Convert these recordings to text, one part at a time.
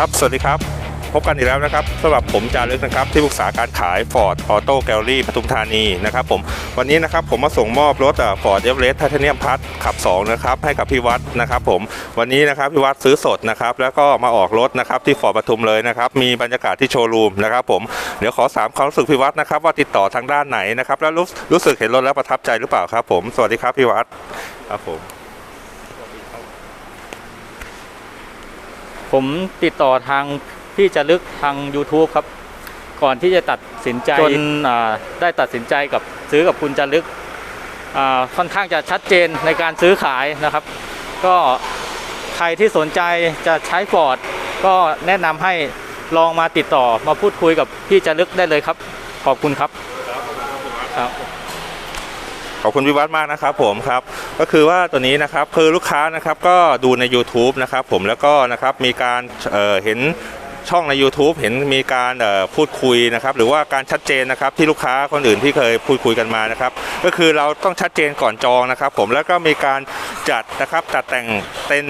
ครับ สวัสดีครับ พบกันอีกแล้วนะครับสำหรับผมจารึกนะครับ ที่ปรึกษาการขาย Ford Auto Gallery ปทุมธานีนะครับผมวันนี้นะครับผมมาส่งมอบรถฟอร์ดเอเวอเรสไทเทเนียมพัทขับ 2 นะครับ ให้กับพี่วัดนะครับผมวันนี้นะครับพี่วัดซื้อสดนะครับ แล้วก็มาออกรถนะครับที่ฟอร์ดปทุมเลยนะครับ มีบรรยากาศที่โชว์รูมนะครับผมเดี๋ยวขอสามความรู้สึกพี่วัดนะครับ ว่าติดต่อทางด้านไหนนะครับ แล้วรู้รู้สึกเห็นรถแล้วประทับใจหรือเปล่าครับผมสวัสดีครับพี่วัดครับผม ผมติดต่อทางพี่จะลึกทาง YouTube ครับ ก่อนที่จะตัดสินใจจนอ่าได้ตัดสินใจกับซื้อกับคุณจะลึกอ่าค่อนข้างจะชัดเจนในการซื้อขายนะครับ ก็ใครที่สนใจจะใช้ฟอร์ดก็แนะนำให้ลองมาติดต่อมาพูดคุยกับพี่จะลึกได้เลยครับ ขอบคุณครับครับ ขอบคุณวิวัดมากนะครับผมครับก็คือว่าตัวนี้นะครับคือลูกค้านะครับก็ดูใน YouTube นะครับผมแล้วก็นะครับมีการเเห็นช่องใน YouTube เห็นมีการพูดคุยนะครับหรือว่าการชัดเจนนะครับที่ลูกค้าคนอื่นที่เคยพูดคุยกันมานะครับก็คือเราต้องชัดเจนก่อนจองนะครับ ผมแล้วก็มีการจัดนะครับจัดแต่งเต็น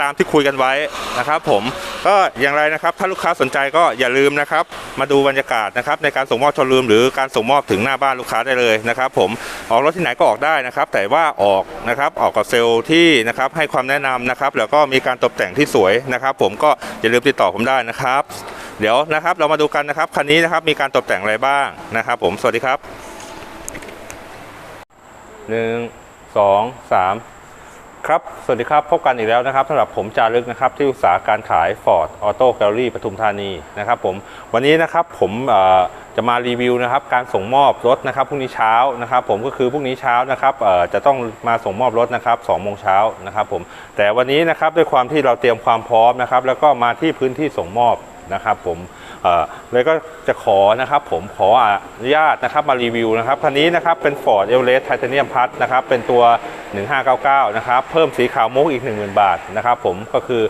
ตามที่คุยกันไว้นะครับผมก็อย่างไรนะครับ ถ้าลูกค้าสนใจก็อย่าลืมนะครับ มาดูบรรยากาศนะครับในการส่งมอบโชว์รูมหรือการส่งมอบถึงหน้าบ้านลูกค้าได้เลยนะครับผมออกรถที่ไหนก็ออกได้นะครับ แต่ว่าออกนะครับออกกับเซลล์ที่นะครับให้ความแนะนำนะครับ แล้วก็มีการตกแต่งที่สวยนะครับ ผมก็อย่าลืมติดต่อผมได้นะครับ เดี๋ยวนะครับเรามาดูกันนะครับคันนี้นะครับมีการตกแต่งอะไรบ้างนะครับ ผมสวัสดีครับหนึ่งสองสาม ครับ สวัสดีครับ พบกันอีกแล้วนะครับสำหรับผมจารึกนะครับที่อุตสาหการขาย Ford Auto Gallery ปทุมธานีนะครับผมวันนี้นะครับผมจะมารีวิวนะครับการส่งมอบรถนะครับพรุ่งนี้เช้านะครับผมก็คือพรุ่งนี้เช้านะครับจะต้องมาส่งมอบรถนะครับ2โมงเช้านะครับผมแต่วันนี้นะครับด้วยความที่เราเตรียมความพร้อมนะครับแล้วก็มาที่พื้นที่ส่งมอบ นะครับผมเลยก็จะขอนะครับผมขออนุญาตนะครับมารีวิวนะครับคันนี้นะครับเป็น Ford Everest Titanium Plus นะครับเป็นตัว 1599 นะครับเพิ่มสีขาวมุกอีก 10,000 บาทนะครับผมก็คือ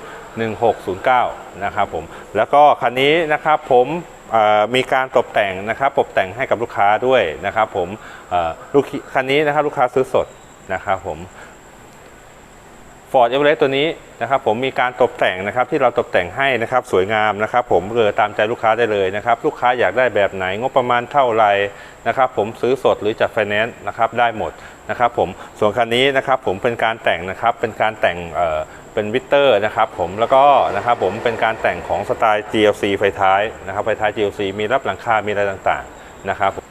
1609 นะครับผมแล้วก็คันนี้นะครับผมมีการตกแต่งนะครับตกแต่งให้กับลูกค้าด้วยนะครับผมลูกคันนี้นะครับลูกค้าซื้อสดนะครับผม Ford Everest ตัวนี้นะครับผมมีการตกแต่งนะครับที่เราตกแต่งให้นะครับสวยงามนะครับ ผมเรือตามใจลูกค้าได้เลยนะครับ ลูกค้าอยากได้แบบไหนงบประมาณเท่าไหร่นะครับ ผมซื้อสดหรือจัดไฟแนนซ์นะครับได้หมดนะครับผมส่วนคันนี้นะครับผมเป็นการแต่งนะครับเป็นการแต่งเออเป็นวิตเตอร์นะครับผมแล้วก็นะครับผมเป็นการแต่งของสไตล์ GLC ไฟท้ายนะครับไฟท้าย GLC มีรับหลังคา มีอะไรต่างๆนะครับ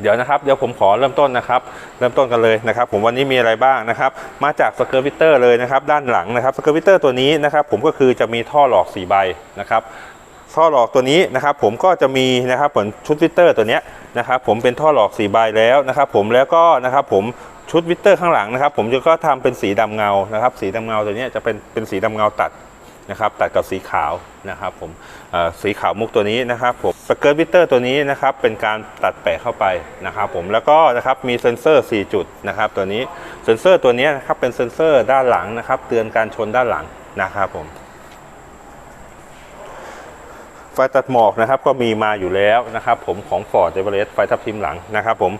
เดี๋ยวนะครับเดี๋ยวผมขอเริ่มต้นนะครับ เริ่มต้นกันเลยนะครับ ผมวันนี้มีอะไรบ้างนะครับ มาจากสเกอร์วิเตอร์เลยนะครับ ด้านหลังนะครับสเกอร์วิเตอร์ตัวนี้นะครับ ผมก็คือจะมีท่อหลอก4ใบนะครับท่อหลอกตัวนี้นะครับ ผมก็จะมีนะครับผลชุดวิเตอร์ตัวนี้นะครับ ผมเป็นท่อหลอก4ใบแล้วนะครับ ผมแล้วก็นะครับผมชุดวิเตอร์ข้างหลังนะครับ ผมจะก็ทำเป็นสีดำเงานะครับ สีดำเงาตัวนี้จะเป็นเป็นสีดำเงาตัด นะครับตัดกับสีขาวนะครับผมสีขาวมุกตัวนี้นะครับผมสเกิร์ตวิเตอร์ตัวนี้นะครับเป็นการตัดแปะเข้าไปนะครับผมแล้วก็นะครับมีเซ็นเซอร์ 4 จุดนะครับตัวนี้เซ็นเซอร์ตัวนี้นะครับเป็นเซ็นเซอร์ด้านหลังนะครับเตือนการชนด้านหลังนะครับผมไฟตัดหมอกนะครับก็มีมาอยู่แล้วนะครับผมของ Ford Everest ไฟทับทิมหลังนะครับผม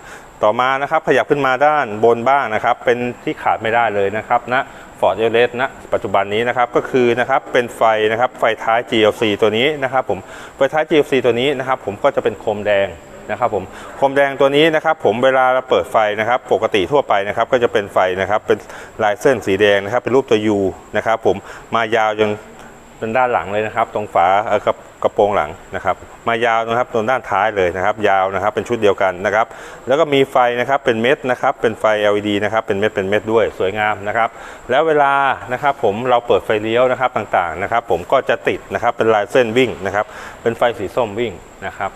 ต่อมานะครับขยับขึ้นมาด้านบนบ้างนะครับ เป็นที่ขาดไม่ได้เลยนะครับณ Ford Everest ณปัจจุบันนี้นะครับก็คือนะครับเป็นไฟนะครับไฟท้าย GLC ตัวนี้นะครับผมไฟท้าย GLC ตัวนี้นะครับผมก็จะเป็นโคมแดงนะครับผมโคมแดงตัวนี้นะครับผมเวลาเราเปิดไฟนะครับ ปกติทั่วไปนะครับก็จะเป็นไฟนะครับเป็นลายเส้นสีแดงนะครับเป็นรูปตัว U นะครับผมมายาวจน เป็นด้านหลังเลยนะครับ ตรงฝาเออกระกระโปรงหลังนะครับ มายาวนะครับตรงด้านท้ายเลยนะครับ ยาวนะครับ เป็นชุดเดียวกันนะครับ แล้วก็มีไฟนะครับเป็นเม็ดนะครับ เป็นไฟ LED นะครับ เป็นเม็ดเป็นเม็ดด้วยสวยงามนะครับ แล้วเวลานะครับผมเราเปิดไฟเลี้ยวนะครับต่างๆนะครับ ผมก็จะติดนะครับเป็นลายเส้นวิ่งนะครับ เป็นไฟสีส้มวิ่งนะครับ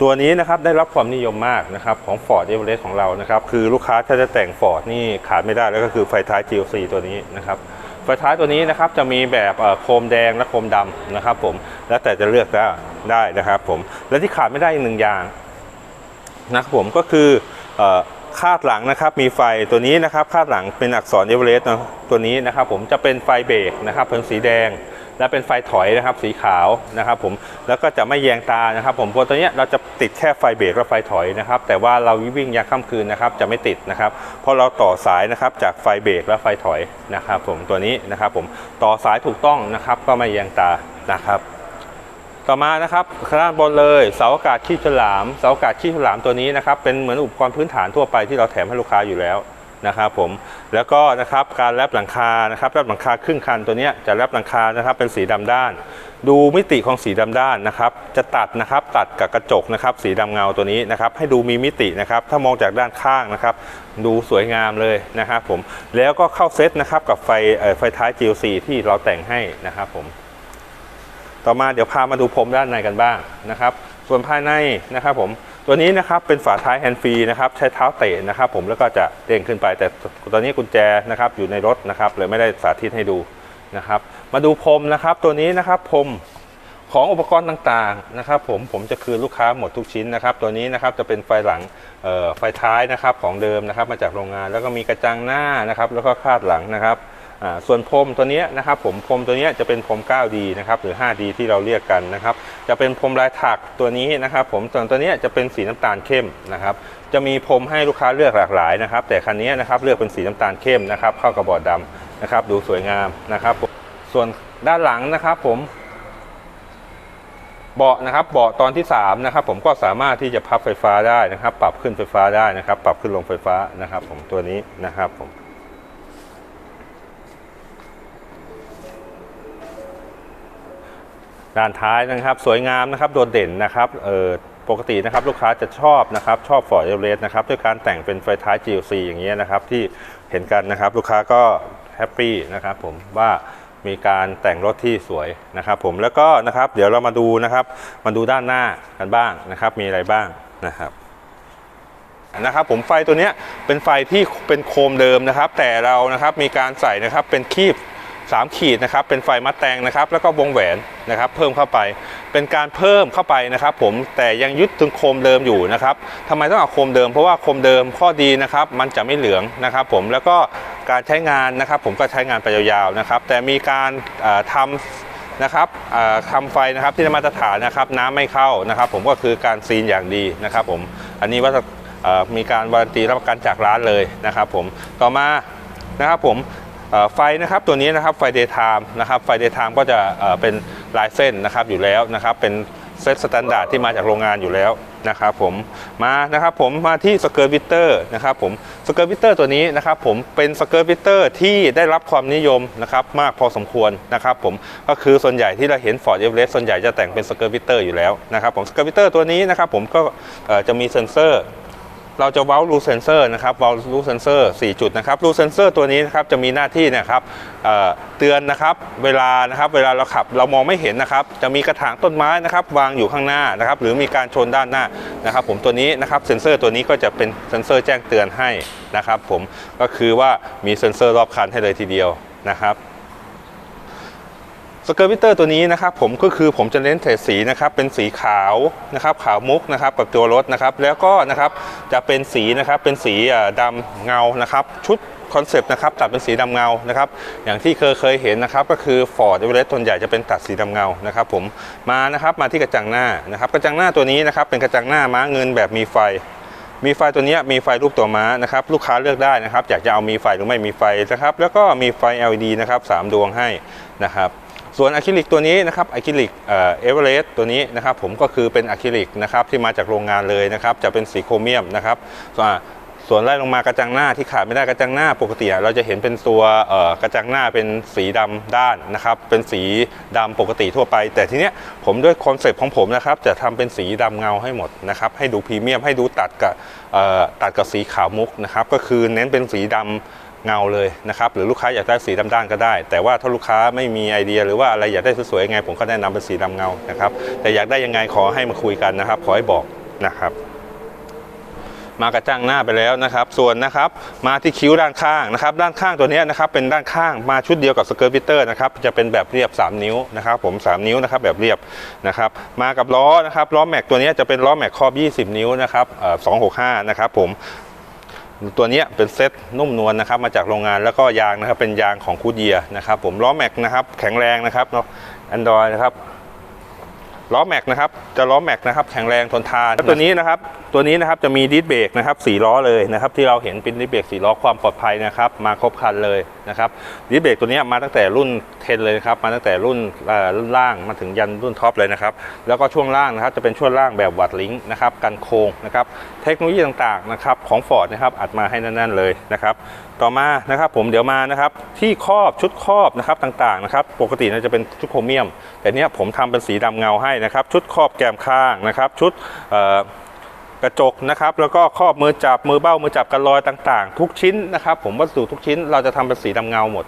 ตัวนี้นะครับได้รับความนิยมมากนะครับของ Ford Everest ของเรานะครับคือลูกค้าถ้าจะแต่ง Ford นี่ขาดไม่ได้แล้วก็คือไฟท้าย GLC ตัวนี้นะครับ ไฟท้ายตัวนี้นะครับจะมีแบบโคมแดงและโคมดำนะครับผมแล้วแต่จะเลือกได้ได้นะครับผมและที่ขาดไม่ได้อีกหนึ่งอย่างนะครับผมก็คือคาดหลังนะครับมีไฟตัวนี้นะครับคาดหลังเป็นอักษรเอเวอเรสต์นะตัวนี้นะครับผมจะเป็นไฟเบรกนะครับเป็นสีแดง และเป็นไฟถอยนะครับสีขาวนะครับผมแล้วก็จะไม่แยงตานะครับผมเพราะตัวนี้เราจะติดแค่ไฟเบรกและไฟถอยนะครับแต่ว่าเราวิ่งยามค่ำคืนนะครับจะไม่ติดนะครับเพราะเราต่อสายนะครับจากไฟเบรกและไฟถอยนะครับผมตัวนี้นะครับผมต่อสายถูกต้องนะครับก็ไม่แยงตานะครับต่อมานะครับข้างด้านบนเลยเสาอากาศขี้ฉลามเสาอากาศขี้ฉลามตัวนี้นะครับเป็นเหมือนอุปกรณ์พื้นฐานทั่วไปที่เราแถมให้ลูกค้าอยู่แล้ว นะครับผมแล้วก็นะครับการแลบหลังคานะครับแลบหลังคาครึ่งคันตัวนี้จะแลบหลังคานะครับเป็นสีดำด้าน ดูมิติของสีดำด้านนะครับ จะตัดนะครับตัดกับกระจกนะครับสีดำเงาตัวนี้นะครับให้ดูมีมิตินะครับถ้ามองจากด้านข้างนะครับ ดูสวยงามเลยนะครับผมแล้วก็เข้าเซตนะครับกับไฟเออไฟท้าย GLC ที่เราแต่งให้นะครับผมต่อมาเดี๋ยวพามาดูพรมด้านในกันบ้างนะครับ ส่วนภายในนะครับผม ตัวนี้นะครับเป็นฝาท้ายแฮนด์ฟรีนะครับใช้เท้าเตะนะครับผมแล้วก็จะเด้งขึ้นไปแต่ตอนนี้กุญแจนะครับอยู่ในรถนะครับเลยไม่ได้สาธิตให้ดูนะครับ มาดูพรมนะครับตัวนี้นะครับพรมของอุปกรณ์ต่างๆนะครับผมผมจะคืนลูกค้าหมดทุกชิ้นนะครับ ตัวนี้นะครับจะเป็นไฟหลังเอ่อไฟท้ายนะครับของเดิมนะครับมาจากโรงงาน แล้วก็มีกระจังหน้านะครับแล้วก็คาดหลังนะครับ ส่วนพรมตัวนี้นะครับผมพรมตัวนี้จะเป็นพรม 9D นะครับหรือ 5D ที่เราเรียกกันนะครับจะเป็นพรมลายถักตัวนี้นะครับผมส่วนตัวนี้จะเป็นสีน้ำตาลเข้มนะครับจะมีพรมให้ลูกค้าเลือกหลากหลายนะครับแต่คันนี้นะครับเลือกเป็นสีน้ำตาลเข้มนะครับเข้ากับบอร์ดดำนะครับดูสวยงามนะครับผมส่วนด้านหลังนะครับผมเบาะนะครับเบาะตอนที่3นะครับผมก็สามารถที่จะพับไฟฟ้าได้นะครับ ปรับขึ้นไฟฟ้าได้นะครับ ปรับขึ้นลงไฟฟ้านะครับ ผมตัวนี้นะครับผม ด้านท้ายนะครับสวยงามนะครับโดดเด่นนะครับเออปกตินะครับลูกค้าจะชอบนะครับชอบฟอร์ดเอเวอเรสต์นะครับด้วยการแต่งเป็นไฟท้าย GLC อย่างเงี้ยนะครับที่เห็นกันนะครับลูกค้าก็แฮปปี้นะครับผมว่ามีการแต่งรถที่สวยนะครับผมแล้วก็นะครับเดี๋ยวเรามาดูนะครับมาดูด้านหน้ากันบ้างนะครับ มีอะไรบ้างนะครับนะครับผมไฟตัวเนี้ยเป็นไฟที่เป็นโคมเดิมนะครับ แต่เรานะครับมีการใส่นะครับเป็นคีบ 3 ขีดนะครับเป็นไฟมัดแตงนะครับแล้วก็วงแหวนนะครับเพิ่มเข้าไปเป็นการเพิ่มเข้าไปนะครับ ผมแต่ยังยึดถึงโคมเดิมอยู่นะครับทำไมต้องเอาโคมเดิมเพราะว่าโคมเดิมข้อดีนะครับมันจะไม่เหลืองนะครับ ผมแล้วก็การใช้งานนะครับ ผมก็ใช้งานไปยาวๆนะครับ แต่มีการเอ่อทำนะครับทำไฟนะครับที่มาตรฐานนะครับน้ำไม่เข้านะครับ ผมก็คือการซีนอย่างดีนะครับผมอันนี้ว่ามีการวารันตีรับประกันจากร้านเลยนะครับ ผมต่อมานะครับผม ไฟนะครับตัวนี้นะครับไฟเดย์ไทม์นะครับไฟเดย์ไทม์ก็จะเป็นลายเส้นนะครับอยู่แล้วนะครับเป็นเซตสแตนดาร์ดที่มาจากโรงงานอยู่แล้วนะครับผมมานะครับผมมาที่สเกิร์ตวิเตอร์นะครับผมสเกิร์ตวิเตอร์ตัวนี้นะครับผมเป็นสเกิร์ตวิเตอร์ที่ได้รับความนิยมนะครับมากพอสมควรนะครับผมก็คือส่วนใหญ่ที่เราเห็น Ford Everest ส่วนใหญ่จะแต่งเป็นสเกิร์ตวิเตอร์อยู่แล้วนะครับผมสเกิร์ตวิเตอร์ตัวนี้นะครับผมก็จะมีเซ็นเซอร์ เราจะเว้ารูเซนเซอร์นะครับเว้ารูเซนเซอร์4จุดนะครับรูเซนเซอร์ตัวนี้นะครับจะมีหน้าที่นะครับเเตือนนะครับเวลานะครับเวลาเราขับเรามองไม่เห็นนะครับ จะมีกระถางต้นไม้นะครับวางอยู่ข้างหน้านะครับ หรือมีการชนด้านหน้านะครับ ผมตัวนี้นะครับเซนเซอร์ตัวนี้ก็จะเป็นเซนเซอร์แจ้งเตือนให้นะครับ ผมก็คือว่ามีเซนเซอร์รอบคันให้เลยทีเดียวนะครับ สเกอร์วิเตอร์ตัวนี้นะครับผมก็คือผมจะเน้นเฉดสีนะครับเป็นสีขาวนะครับขาวมุกนะครับกับตัวรถนะครับแล้วก็นะครับจะเป็นสีนะครับเป็นสีอ่าดำเงานะครับชุดคอนเซปต์นะครับตัดเป็นสีดำเงานะครับอย่างที่เคยเคยเห็นนะครับก็คือ Ford e v e r e s t ส่วใหญ่จะเป็นตัดสีดำเงานะครับผมมานะครับมาที่กระจังหน้านะครับกระจังหน้าตัวนี้นะครับเป็นกระจังหน้าม้าเงินแบบมีไฟ มีไฟตัวนี้มีไฟรูปตัวม้านะครับลูกค้าเลือกได้นะครับอยากจะเอามีไฟหรือไม่มีไฟนะครับแล้วก็มีไฟ LED นะครับสามดวงให้นะครับ ส่วนอะคริลิกตัวนี้นะครับอะคริลิกเอเวอเรสต์ตัวนี้นะครับผมก็คือเป็นอะคริลิกนะครับที่มาจากโรงงานเลยนะครับจะเป็นสีโครเมียมนะครับ ส่วนไล่ลงมากระจังหน้าที่ขาดไม่ได้กระจังหน้าปกติเราจะเห็นเป็นตัวกระจังหน้าเป็นสีดำด้านนะครับเป็นสีดำปกติทั่วไป แต่ทีเนี้ยผมด้วยคอนเซปต์ของผมนะครับจะทำเป็นสีดำเงาให้หมดนะครับให้ดูพรีเมียมให้ดูตัดกับตัดกับสีขาวมุกนะครับก็คือเน้นเป็นสีดำเงาเลยนะครับหรือลูกค้าอยากได้สีดำด้านก็ได้ แต่ว่าถ้าลูกค้าไม่มีไอเดีย หรือว่าอะไรอยากได้สวยๆยังไง ผมก็แนะนำเป็นสีดำเงานะครับแต่อยากได้ยังไงขอให้มาคุยกันนะครับ ขอให้บอกนะครับ มากระจังหน้าไปแล้วนะครับ ส่วนนะครับมาที่คิ้วด้านข้างนะครับ ด้านข้างตัวนี้นะครับเป็นด้านข้างมาชุดเดียวกับสเกิร์ตวิเตอร์นะครับจะเป็นแบบเรียบ 3 นิ้วนะครับ ผม 3 นิ้วนะครับแบบเรียบนะครับ มากับล้อนะครับล้อแม็กตัวนี้จะเป็นล้อแม็กครอบ 20 นิ้วนะครับเอ่อ265นะครับผมตัวนี้เป็นเซ็ตนุ่มนวลนะครับมาจากโรงงานแล้วก็ยางนะครับเป็นยางของคูเดียนะครับผมล้อแม็กนะครับแข็งแรงนะครับเนาะแอนดรอยนะครับ ล้อแม็กนะครับจะล้อแม็กนะครับแข็งแรงทนทานแล้วตัวนี้นะครับตัวนี้นะครับจะมีดิสเบรกนะครับสีล้อเลยนะครับที่เราเห็นเป็นดิสเบรกสีล้อความปลอดภัยนะครับมาครบครันเลย นะครับดิสเบรกตัวนี้มาตั้งแต่รุ่น 10 เลยนะครับ มาตั้งแต่รุ่นรุ่นล่างมาถึงยันรุ่นท็อปเลยนะครับ แล้วก็ช่วงล่างนะครับจะเป็นช่วงล่างแบบวัดลิงนะครับกันโค้งนะครับ เทคโนโลยีต่างๆนะครับของ Ford นะครับอัดมาให้แน่นๆเลยนะครับต่อมานะครับผมเดี๋ยวมานะครับที่ครอบชุดครอบนะครับต่างๆนะครับปกติน่าจะเป็นชุดโครเมียม แต่เนี้ยผมทำเป็นสีดำเงาให้นะครับ ชุดครอบแกมข้างนะครับ ชุดเอ่อ กระจกนะครับ แล้วก็ครอบมือจับมือเบ้ามือจับกันรอยต่าง ๆ ทุกชิ้นนะครับ ผมวัสดุทุกชิ้นเราจะทำเป็นสีดำเงาหมด